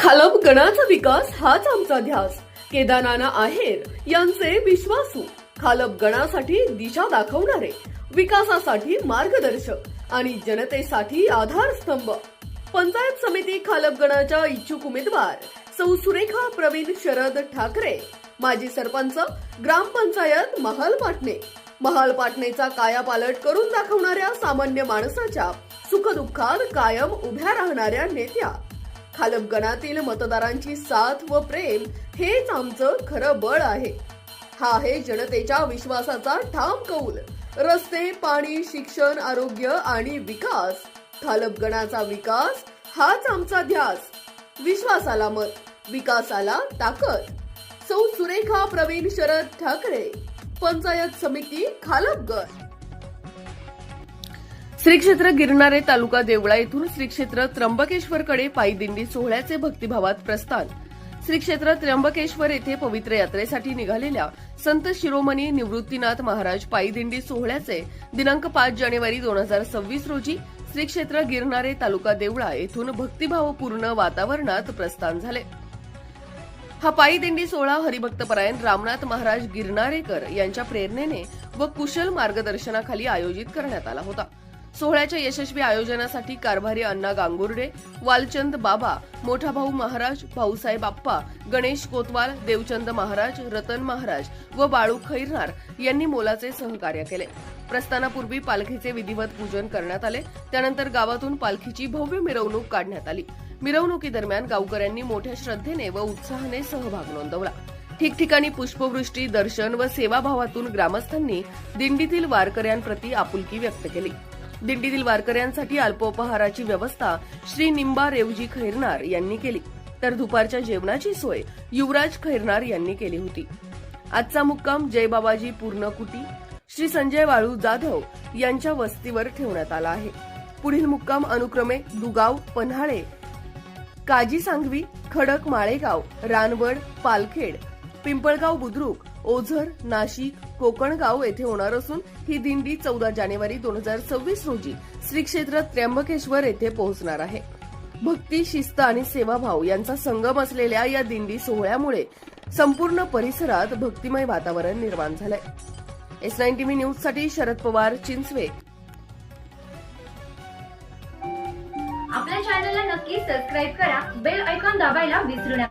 खालप गणाचा विकास हाच आमचा ध्यास. केदारनाना आहेर यांचे विश्वासू. खालप गणासाठी दिशा दाखवणारे विकासासाठी मार्गदर्शक आणि जनतेसाठी आधारस्तंभ. पंचायत समिती खालप गणाच्या इच्छुक उमेदवार सौ सुरेखा प्रवीण शरद ठाकरे. माजी सरपंच ग्रामपंचायत महाल पाटणे. महाल पाटणेचा कायापालट करून दाखवणाऱ्या सामान्य माणसाच्या सुखदुःखात कायम उभ्या राहणाऱ्या नेत्या. खालप गणातील मतदारांची साथ व प्रेम हेच आमचं खरं बळ आहे. हा आहे जनतेच्या विश्वासाचा ठाम कौल. रस्ते पाणी शिक्षण आरोग्य आणि विकास. खालप गणाचा विकास हाच आमचा ध्यास. विश्वासाला मत विकासाला ताकद. सौ सुरेखा प्रवीण शरद ठाकरे पंचायत समिती खालपगड श्री क्षेत्र गिरणारे तालुका देवळा येथून श्री क्षेत्र त्र्यंबकेश्वरकडे पायी दिंडी सोहळ्याचे भक्तिभावात प्रस्थान. श्री क्षेत्र त्र्यंबकेश्वर येथे पवित्र यात्रेसाठी निघालेल्या संत शिरोमणी निवृत्तीनाथ महाराज पायी दिंडी सोहळ्याचे दिनांक पाच जानेवारी दोन हजार सव्वीस रोजी श्री क्षेत्र गिरणारे तालुका देवळा येथून भक्तिभावपूर्ण वातावरणात प्रस्थान झाले. हा पायी दिंडी सोहळा हरिभक्तपरायण रामनाथ महाराज गिरनारेकर यांच्या प्रेरणेने व कुशल मार्गदर्शनाखाली आयोजित करण्यात आला होता. सोहळ्याच्या यशस्वी आयोजनासाठी कारभारी अण्णा गांगुर्डे वालचंद बाबा मोठा भाऊ महाराज भाऊसाहेब आप्पा गणेश कोतवाल देवचंद महाराज रतन महाराज व बाळू खैरनार यांनी मोलाचे सहकार्य केले. प्रस्थानापूर्वी पालखीचे विधिवत पूजन करण्यात आले. त्यानंतर गावातून पालखीची भव्य मिरवणूक काढण्यात आली. मिरवणुकीदरम्यान गावकऱ्यांनी मोठ्या श्रद्धेने व उत्साहाने सहभाग नोंदवला. ठिकठिकाणी पुष्पवृष्टी दर्शन व सेवाभावातून ग्रामस्थांनी दिंडीतील वारकऱ्यांप्रती आपुलकी व्यक्त केली. दिंडीतील वारकऱ्यांसाठी अल्पोपहाराची व्यवस्था श्री निंबा रेवजी खैरनार यांनी केली. तर दुपारच्या जेवणाची सोय युवराज खैरनार यांनी केली होती. आजचा मुक्काम जयबाबाजी पूर्णकुटी श्री संजय वाळू जाधव यांच्या वस्तीवर ठेवण्यात आला आहे. पुढील मुक्काम अनुक्रमे दुगाव पन्हाळे काजी सांगवी खडक माळेगाव रानवड पालखेड पिंपळगाव बुद्रुक ओझर नाशिक कोकणगाव येथे होणार असून ही दिंडी चौदा जानेवारी दोन हजार सव्वीस रोजी श्री क्षेत्र त्र्यंबकेश्वर येथे पोहोचणार आहे. भक्ती शिस्त आणि सेवाभाव यांचा संगम असलेल्या या दिंडी सोहळ्यामुळे संपूर्ण परिसरात भक्तिमय वातावरण निर्माण झालंय. एस नाईन टीव्ही न्यूजसाठी शरद पवार चिंचवे. आपल्या चॅनलला नक्की सबस्क्राईब करा बेल ऐकॉन दाबायला विसरू नका.